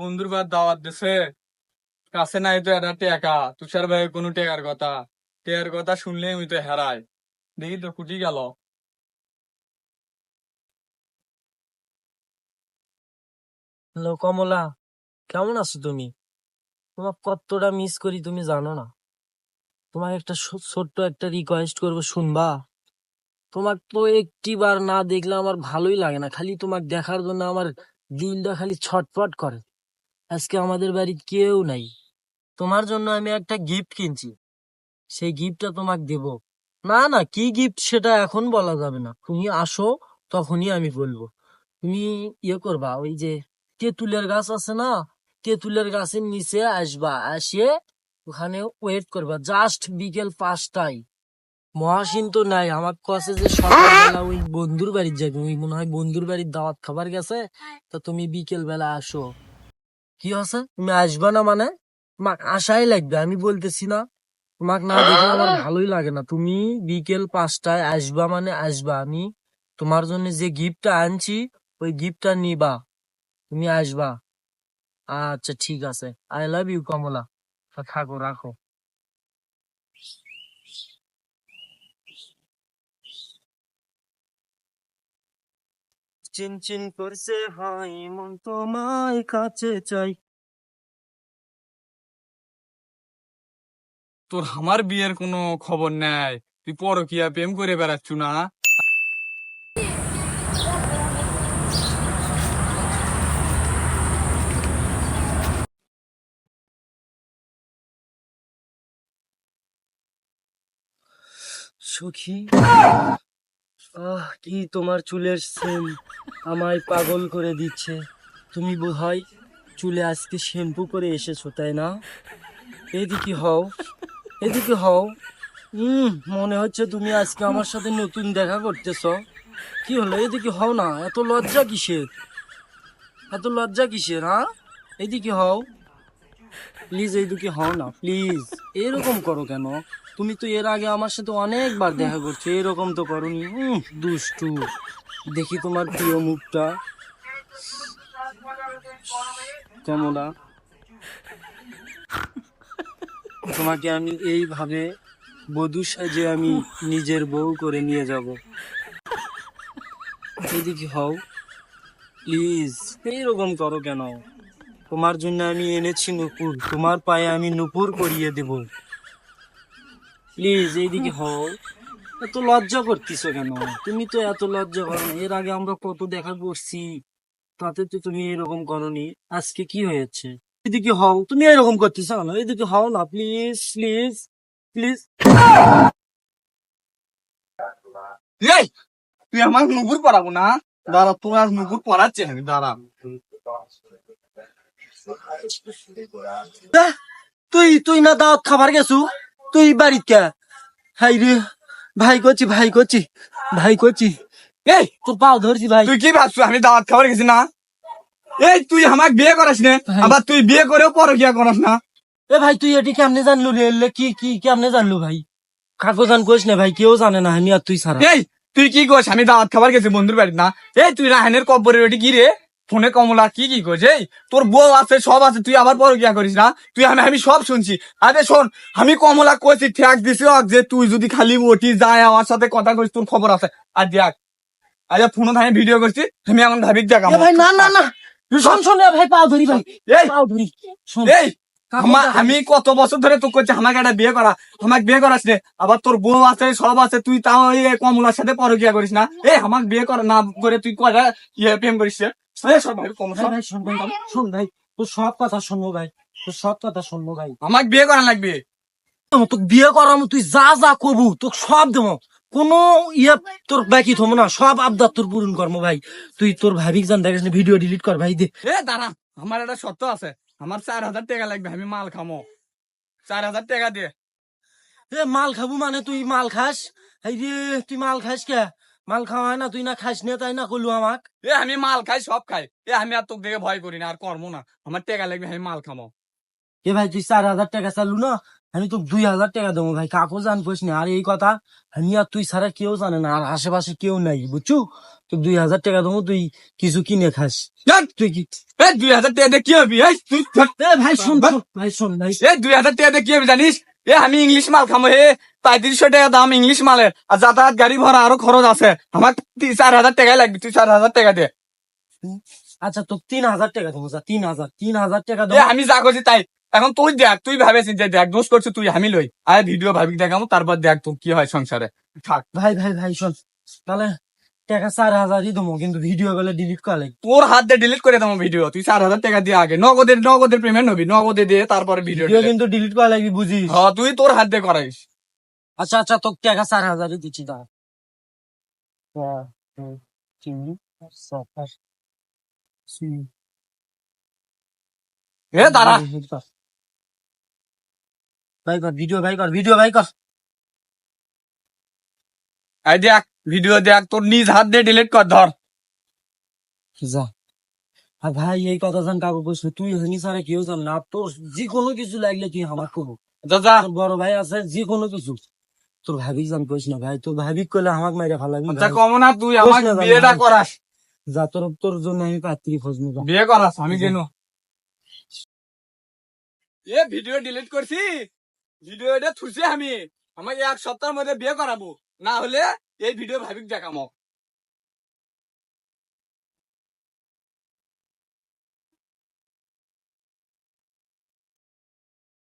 বন্ধুর বাদ দাওয়াত দিছে। কাছে নাই তো এটা টেকা। তুষার ভাই কোনো টেকার কথা। টেকার কথা শুনলে আমি তো হেরাই দেখি তো কুটি গেল। হ্যালো, কমলা, কেমন আছো তুমি? তোমার কতটা মিস করি তুমি জানো না। তোমার একটা ছোট্ট একটা রিকোয়েস্ট করব, শুনবা? তোমার তো একটিবার না দেখলে আমার ভালোই লাগে না। খালি তোমাকে দেখার জন্য আমার দিলটা খালি ছটফট করে। আজকে আমাদের বাড়ি কেউ নাই। তোমার জন্য আমি একটা গিফট কিনছি। সেই গিফটটা তোমাকে দেব। না না, কি গিফট সেটা এখন বলা যাবে না। তুমি আসো, তখনই আমি বলব। তুমি ইয়ে করবা, ওই যে তেঁতুলের গাছ আছে না, তেঁতুলের গাছের নিচে আসবা আসে ওখানে ওয়েট করবা। জাস্ট বিকেল পাঁচটায়। মহাসিন তো নাই আমার কাছে যে সকালবেলা ওই বন্ধুর বাড়ির যাবে, ওই মনে হয় বন্ধুর বাড়ির দাওয়াত খাবার গেছে, তা তুমি বিকেল বেলা আসো। কি আছে তুমি আসবা না মানে? তোমাকে আশাই লাগবে, আমি বলতেছি না। তোমাকে না দেখে আমার ভালোই লাগে না। তুমি বিকেল পাঁচটায় আসবা মানে আসবা। আমি তোমার জন্য যে গিফটটা আনছি, ওই গিফটটা নিবা। তুমি আসবা। আচ্ছা ঠিক আছে। I love you Kamala. থাকো, রাখো। চিনচিন করছে হাই মন তোমায় কাছে চাই। তোর আমার বিয়ের কোনো খবর নাই। তুই পরকিয়া প্রেম করে বেড়াচ্ছু না? সখী কি তোমার চুলের সেম আমায় পাগল করে দিচ্ছে? তুমি বোধহয় চুলে আজকে শ্যাম্পু করে এসেছ, তাই না? এদিকে হও এদিকে হও। হুম মনে হচ্ছে তুমি আজকে আমার সাথে নতুন দেখা করতেছ। কি হলো? এদিকে হও না, এত লজ্জা কিসের? এত লজ্জা কিসের হ্যাঁ? এদিকে হও। প্লিজ এইদিকে হও না প্লিজ এরকম করো কেন? তুমি তো এর আগে আমার সাথে অনেকবার দেখা করছ, এরকম তো করনি। দুষ্টু। দেখি তোমার প্রিয় মুখটা। কমলা তোমাকে আমি এইভাবে বধূ সাজে আমি নিজের বউ করে নিয়ে যাব। এদিকে হও। প্লিজ এইরকম করো কেন? তোমার জন্য আমি এনেছি নুপুর। তোমার পায়ে আমি নুপুর করিয়ে দেব। প্লিজ এইদিকে হও। এত লজ্জা করতেছো কেন? তুমি তো এত লজ্জা করো না। এর আগে আমরা কত দেখা করছি তাতে তো তুমি এরকম করনি। আজকে কি হয়েছে? এদিকে হও। তুমি এরকম করতেছো কেন? এদিকে হও না প্লিজ প্লিজ প্লিজ। তুই আমার নুপুর পড়াবো না? দাঁড়া তোর আজ নুপুর পড়াচ্ছে আমি দাঁড়া। তুই তুই না দাওয়াত খাবার গেছু? তুই বাড়িত কে? হাই রে ভাই করছি ভাই করছি ভাই করছি। এই তোর পাও ধরছি ভাই। তুই কি ভাবছ আমি দাওয়াত খাবার গেছি না? এই তুই আমাকে বিয়ে করাস না। আবার তুই বিয়ে করেও পরকিয়া করাস না। এ ভাই তুই এটি কেমনে জানলু রে? এলে কি কি কেমনে জানলু ভাই? কাকজান কোস না ভাই কেউ জানে না আমি আর তুই ছাড়া। এই তুই কি করছ আমি দাওয়াত খাবার গেছি বন্ধুর বাড়ি না। এই তুই রাহানের কব্বরের ওটি কি রে? ফোনে কমলা কি কি করছ তোর বউ আছে সব আছে তুই আবার পরকিয়া করিস না? তুই আমি আমি সব শুনছি। আরে শোন আমি কমলা কইছি ঠেক দিছি যে তুই যদি খালি ওটি যায় আমার সাথে কথা কইস তোর খবর আছে। আর দেখ আজ ফোনে আমি ভিডিও করছি আমি এখন ভাবি দেখাম এ ভাই না না না। শোন। শোন ভাই পাও ধরি ভাই। এই পাও ধরি। শোন। এই আমি কত বছর ধরে তোকে করছি আমাকে একটা বিয়ে করা আমাকে বিয়ে করাস রে আবার তোর বউ আছে সব আছে তুই তাও কমলার সাথে পরকিয়া করিস না। এই আমাকে বিয়ে করা না করে তুই কয়টা ইয়ে প্রেম করিস সব তোর কথা শুনব ভাই তোর সব কথা শুনব ভাই। আমাকে বিয়ে করা লাগবে? তোকে বিয়ে করামু তুই যা যা কবু তোকে সব দেবো কোনো ইয়ে তোর বাকি থমো না সব আবদার তোর পূরণ করব ভাই। তুই তোর ভাবিক জান দেখিস ভিডিও ডিলিট কর ভাই দে। এ দাঁড়া আমার একটা শর্ত আছে। আমার চার হাজার টাকা লাগবে আমি মাল খামো। চার হাজার টাকা দিয়ে এ মাল খাব মানে তুই মাল খাস? এই তুই মাল খাস কে? মাল খাওয়া হয় না তুই না খাস না তাই না করলু আমাক? এ আমি মাল খাই সব খাই। এ আমি আর তোকে দেখে ভয় করি না আর কর্ম না। আমার টাকা লাগবে আমি মাল খামো। এ ভাই তুই চার হাজার টাকা চালু না? আমি তো দুই হাজার টাকা দেবো ভাই কাকু জান কইস না। আর এই কথা আমি আর তুই ছাড়া কেউ জানে না আর আশেপাশে কেউ নাই বুঝছু? তো দুই হাজার টাকা দেবো তুই কিছু কিনে খাস। তুই কি দুই হাজার টাকা দিয়ে কি হবি? এই তুই এ ভাই শোন। ভাই শোন ভাই। দুই হাজার টাকা দিয়ে কি হবি জানিস? এ আমি ইংলিশ মাল খামো হে। পঁয়ত্রিশশো টাকা দাম ইংলিশ মালের। আর যাতায়াত গাড়ি ভরা আরও খরচ আছে। আমার তিন চার হাজার টাকাই লাগবে তুই চার হাজার টাকা দে। আচ্ছা তো তিন হাজার টাকা দেবো যা, তিন হাজার তিন হাজার টাকা দেবো আমি যা করছি তাই। এখন তুই দেখ তুই ভাবেছিস যে দেখ দোষ করছিস তুই আমি লই। আয় ভিডিও ভাবি দেখাবো তারপর দেখ তোর কি হয় সংসারে। থাক। ভাই ভাই ভাই শোন তাহলে টাকা চার হাজারই দেবো কিন্তু ভিডিও গুলো ডিলিট করে লাগবে। তোর হাত দিয়ে ডিলিট করে দেবো ভিডিও তুই চার হাজার টাকা দিয়ে আগে। নগদের নগদের পেমেন্ট হবি নগদে দিয়ে তারপরে ভিডিও ভিডিও কিন্তু ডিলিট করা লাগবে বুঝিস? হ্যাঁ তুই তোর হাত দিয়ে করাইস। আচ্ছা আচ্ছা তোর টাকা চার হাজারই দিচ্ছি চার, পাঁচ, ছয়, এ দাঁড়া। ভাই কর ভিডিও ভাই কর ভিডিও ভাই কর। এই দেখ ভিডিও দেখ তোর নিজ হাত দিয়ে ডিলিট কর ধর। যা। আর ভাই এই কথা জান কাকু কইস তুই জানি সারা কেউ জান না। তোর যে কোনো কিছু লাগলে তুই আমার তোর বড় ভাই আছে যে কোনো কিছু। তোর ভাবি জান কইস না ভাই তোর ভাবি কইলে আমাকে মাইরা ভালো আচ্ছা কম না তুই আমার না, বিয়েটা করাস। যা তোর তোর জন্য আমি পাত্রী খোঁজ নিব বিয়ে করাস আমি কেন। এ ভিডিও ডিলিট করছি। ভিডিও এটা থুছি আমি। আমাকে এক সপ্তাহের মধ্যে বিয়ে করাবো। না হলে এই ভিডিও ভাবিক দেখামো